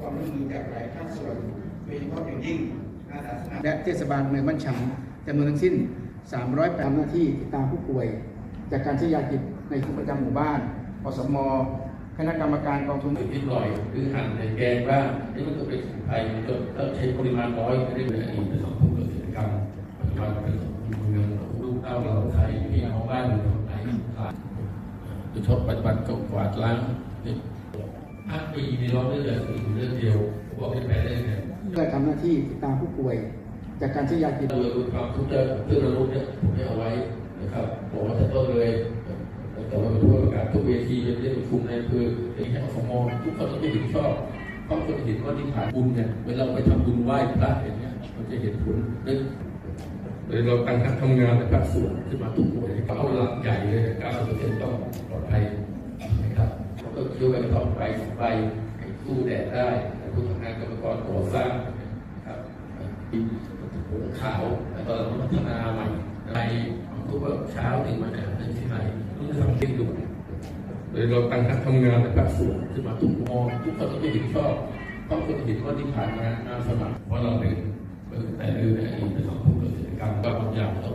ความร่วมมือจากหลายภาคส่วนโดยเฉพาะอย่างยิ่งอาสาสมัครและเทศบาลเมืองบ้านฉางจำนวนทั้งสิ้น 308หน้าที่ติดตามผู้ป่วย จากการใช้ยาจิตในทุกประจำหมู่บ้านอสมคณะกรรมการกองทุนนิดหน่อยหรือหั่นในแกงบ้างนี่มันก็เป็นสมุนไพรมันก็ถ้าใช้ปริมาณน้อยไม่ได้เป็นอีกเป็นสองผู้เกิดกิจกรรมปัจจุบันเป็นเมืองลูกเต้าเราไทยพี่น้องบ้านเมืองไหนขาดโดยเฉพาะปัจจุบันก็กวาดล้าง นี่ห้าปีในรอบเรื่องเรื่องเดียวบอกให้ไปได้เนี่ยเพื่อทำหน้าที่ติดตามผู้ป่วย จากการใช้ยาจิตเราดูความทุกข์เรื่องเรื่องระลุเนี่ยผมให้เอาไว้นะครับบอกว่าแต่ต้นเลยแต่ว่าเป็นผู้ประกาศทุกเวทีเป็นเรื่องประชุมในอำเภอเป็นแค่สมทุกคนต้องไม่เห็นชอบต้องคนเห็นว่าที่ผ่านบุญเนี่ยเวลาไปทำบุญไหว้พระอย่างเงี้ยมันจะเห็นผลนึกเลยเราตั้งคณะทำงานในภาคส่วนขึ้นมาทุกหน่วยเอาหลักใหญ่เลย90%ต้องปลอดภัยนะครับ ด้วยต้องไปไปสู้แดดได้ผู้ทำงานกรรมกรก่อสร้างนะครับปีผงขาวแล้วก็พัฒนาใหม่ในทุกวันเช้าถึงวันอาทิตย์ที่ไหนต้องทำเรื่องด่วนเลยเราตั้งคณะทำงานในะภาคส่วนขึ้นมาทุกมองทุกคนต้องเห็นชอบต้องคนเห็นว่าที่ผ่านมางานสมัครเพราะเราเป็นแต่เรื่องในอินเตอร์ของผู้กิดกรรมก็บางอย่างต้อง